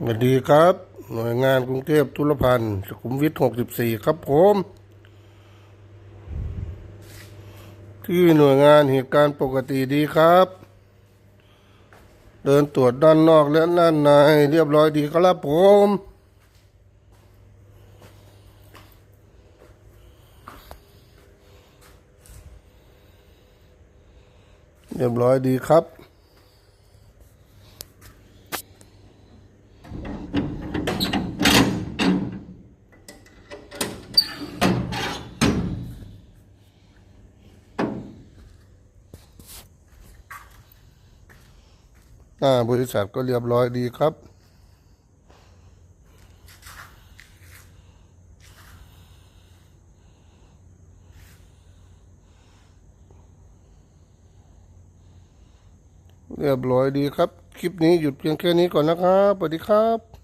สวัสดีครับ หน่วยงานกรุงเทพธุรพันธ์สุขุมวิท64ครับผม ที่หน่วยงานเหตุการณ์ปกติดีครับ เดินตรวจด้านนอกและด้านในเรียบร้อยดีครับผมเรียบร้อยดีครับ หน้าบริษัทก็เรียบร้อยดีครับ เรียบร้อยดีครับ คลิปนี้หยุดเพียงแค่นี้ก่อนนะครับสวัสดีครับ